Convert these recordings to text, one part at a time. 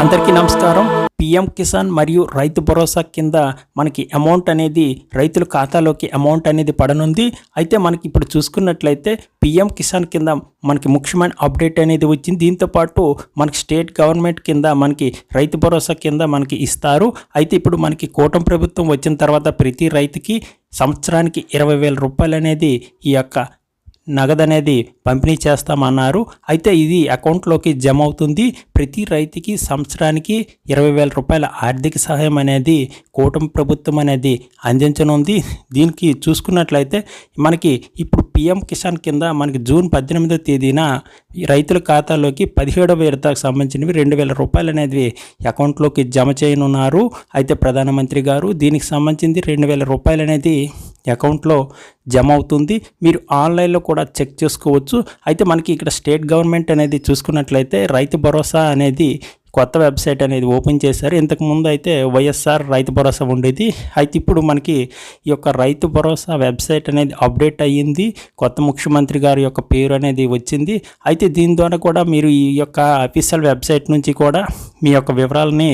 అందరికీ నమస్కారం. పిఎం కిసాన్ మరియు రైతు భరోసా కింద మనకి అమౌంట్ అనేది రైతుల ఖాతాలోకి అమౌంట్ అనేది పడనుంది. అయితే మనకి ఇప్పుడు చూసుకున్నట్లయితే పిఎం కిసాన్ కింద మనకి ముఖ్యమైన అప్డేట్ అనేది వచ్చింది. దీంతో పాటు మనకి స్టేట్ గవర్నమెంట్ కింద మనకి రైతు భరోసా కింద మనకి ఇస్తారు. అయితే ఇప్పుడు మనకి కూటమి ప్రభుత్వం వచ్చిన తర్వాత ప్రతి రైతుకి సంవత్సరానికి ఇరవై వేల రూపాయలు అనేది ఈ యొక్క నగదు అనేది పంపిణీ చేస్తామన్నారు. అయితే ఇది అకౌంట్లోకి జమ అవుతుంది ప్రతి రైతుకి సంవత్సరానికి ఇరవై వేల రూపాయల ఆర్థిక సహాయం అనేది కూటమి ప్రభుత్వం అనేది అందించనుంది. దీనికి చూసుకున్నట్లయితే మనకి ఇప్పుడు పిఎం కిసాన్ కింద మనకి జూన్ పద్దెనిమిదో తేదీన రైతుల ఖాతాలోకి పదిహేడవ విడతకు సంబంధించినవి రెండు వేల రూపాయలు అనేది అకౌంట్లోకి జమ చేయనున్నారు. అయితే ప్రధానమంత్రి గారు దీనికి సంబంధించి రెండు వేల రూపాయలు అనేది అకౌంట్లో జమ అవుతుంది మీరు ఆన్లైన్లో కూడా చెక్ చేసుకోవచ్చు. అయితే మనకి ఇక్కడ స్టేట్ గవర్నమెంట్ అనేది చూసుకున్నట్లయితే రైతు భరోసా అనేది కొత్త వెబ్సైట్ అనేది ఓపెన్ చేశారు. ఇంతకు ముందు అయితే వైఎస్ఆర్ రైతు భరోసా ఉండేది. అయితే ఇప్పుడు మనకి ఈ యొక్క రైతు భరోసా వెబ్సైట్ అనేది అప్డేట్ అయ్యింది. కొత్త ముఖ్యమంత్రి గారి యొక్క పేరు అనేది వచ్చింది. అయితే దీని ద్వారా కూడా మీరు ఈ యొక్క అఫీషియల్ వెబ్సైట్ నుంచి కూడా మీ యొక్క వివరాలని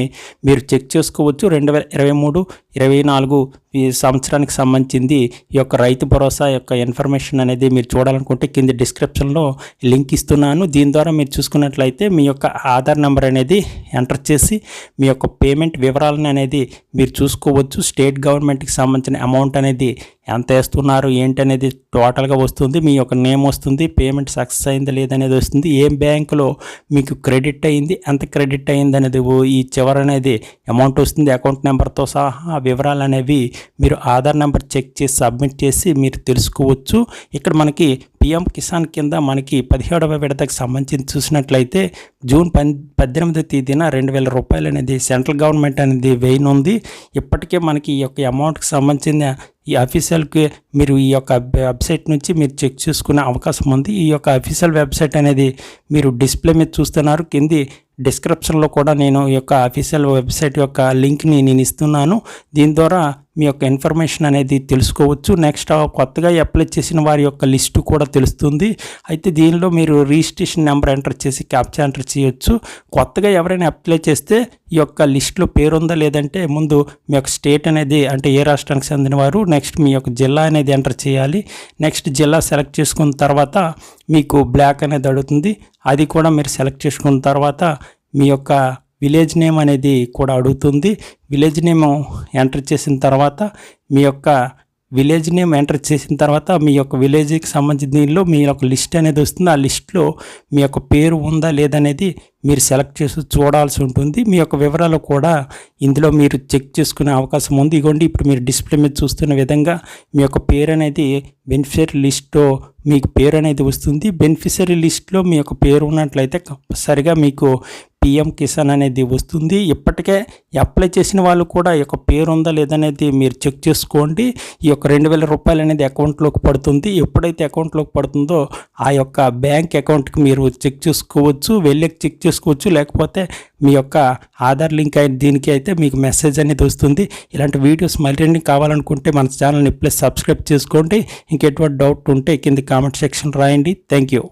మీరు చెక్ చేసుకోవచ్చు. రెండు వేల ఇరవై మూడు ఇరవై నాలుగు ఈ సంవత్సరానికి సంబంధించింది ఈ యొక్క రైతు భరోసా యొక్క ఇన్ఫర్మేషన్ అనేది మీరు చూడాలనుకుంటే కింద డిస్క్రిప్షన్లో లింక్ ఇస్తున్నాను. దీని ద్వారా మీరు చూసుకున్నట్లయితే మీ యొక్క ఆధార్ నెంబర్ అనేది ఎంటర్ చేసి మీ యొక్క పేమెంట్ వివరాలను అనేది మీరు చూసుకోవచ్చు. స్టేట్ గవర్నమెంట్కి సంబంధించిన అమౌంట్ అనేది ఎంత వేస్తున్నారు ఏంటి అనేది టోటల్గా వస్తుంది మీ యొక్క నేమ్ వస్తుంది పేమెంట్ సక్సెస్ అయిందా లేదనేది వస్తుంది ఏ బ్యాంకులో మీకు క్రెడిట్ అయింది ఎంత క్రెడిట్ అయింది అనేది ఓ- ఈ చివర అనేది అమౌంట్ వస్తుంది అకౌంట్ నెంబర్తో సహా వివరాలు అనేవి మీరు ఆధార్ నెంబర్ చెక్ చేసి సబ్మిట్ చేసి మీరు తెలుసుకోవచ్చు. ఇక్కడ మనకి పిఎం కిసాన్ కింద మనకి పదిహేడవ విడతకు సంబంధించి చూసినట్లయితే జూన్ పన్ పద్దెనిమిదో తేదీన రెండు వేల రూపాయలు అనేది సెంట్రల్ గవర్నమెంట్ అనేది వేయనుంది. ఇప్పటికే మనకి ఈ యొక్క అమౌంట్కి సంబంధించిన ఈ అఫీషియల్కి మీరు ఈ యొక్క వెబ్సైట్ నుంచి మీరు చెక్ చేసుకునే అవకాశం ఉంది. ఈ యొక్క అఫీషియల్ వెబ్సైట్ అనేది మీరు డిస్ప్లే మీద చూస్తున్నారు. కింది డిస్క్రిప్షన్లో కూడా నేను ఈ యొక్క అఫీషియల్ వెబ్సైట్ యొక్క లింక్ని నేను ఇస్తున్నాను. దీని ద్వారా మీ యొక్క ఇన్ఫర్మేషన్ అనేది తెలుసుకోవచ్చు. నెక్స్ట్ కొత్తగా అప్లై చేసిన వారి యొక్క లిస్టు కూడా తెలుస్తుంది. అయితే దీనిలో మీరు రిజిస్ట్రేషన్ నెంబర్ ఎంటర్ చేసి క్యాప్చా ఎంటర్ చేయొచ్చు. కొత్తగా ఎవరైనా అప్లై చేస్తే ఈ యొక్క లిస్టులో పేరు ఉందా లేదంటే ముందు మీ యొక్క స్టేట్ అనేది అంటే ఏ రాష్ట్రానికి చెందిన వారు నెక్స్ట్ మీ యొక్క జిల్లా అనేది ఎంటర్ చేయాలి. నెక్స్ట్ జిల్లా సెలెక్ట్ చేసుకున్న తర్వాత మీకు బ్లాక్ అనేది అడుగుతుంది. అది కూడా మీరు సెలెక్ట్ చేసుకున్న తర్వాత మీ యొక్క విలేజ్ నేమ్ అనేది కూడా అడుగుతుంది. విలేజ్ నేమ్ ఎంటర్ చేసిన తర్వాత మీ యొక్క విలేజ్ నేమ్ ఎంటర్ చేసిన తర్వాత మీ యొక్క విలేజ్కి సంబంధించిన దీనిలో మీ యొక్క లిస్ట్ అనేది వస్తుంది. ఆ లిస్ట్లో మీ యొక్క పేరు ఉందా లేదనేది మీరు సెలెక్ట్ చేసి చూడాల్సి ఉంటుంది. మీ యొక్క వివరాలు కూడా ఇందులో మీరు చెక్ చేసుకునే అవకాశం ఉంది. ఇగోండి ఇప్పుడు మీరు డిస్ప్లే మీద చూస్తున్న విధంగా మీ యొక్క పేరు అనేది బెనిఫిషరీ లిస్ట్లో మీకు పేరు అనేది వస్తుంది. బెనిఫిషరీ లిస్ట్లో మీ యొక్క పేరు ఉన్నట్లయితే కంపల్సరిగా మీకు పిఎం కిసాన్ అనేది వస్తుంది. ఇప్పటికే అప్లై చేసిన వాళ్ళు కూడా ఈ యొక్క పేరు ఉందా లేదనేది మీరు చెక్ చేసుకోండి. ఈ యొక్క రెండు వేల రూపాయలు అనేది అకౌంట్లోకి పడుతుంది. ఎప్పుడైతే అకౌంట్లోకి పడుతుందో ఆ యొక్క బ్యాంక్ అకౌంట్కి మీరు చెక్ చేసుకోవచ్చు వెళ్ళి చెక్ చేసుకోవచ్చు. లేకపోతే మీ యొక్క ఆధార్ లింక్ అయిన దీనికి అయితే మీకు మెసేజ్ అనేది వస్తుంది. ఇలాంటి వీడియోస్ మరిన్ని కావాలనుకుంటే మన ఛానల్ని ప్లస్ సబ్స్క్రైబ్ చేసుకోండి. ఇంకెటువంటి డౌట్ ఉంటే కింద కామెంట్ సెక్షన్ రాయండి. Thank you.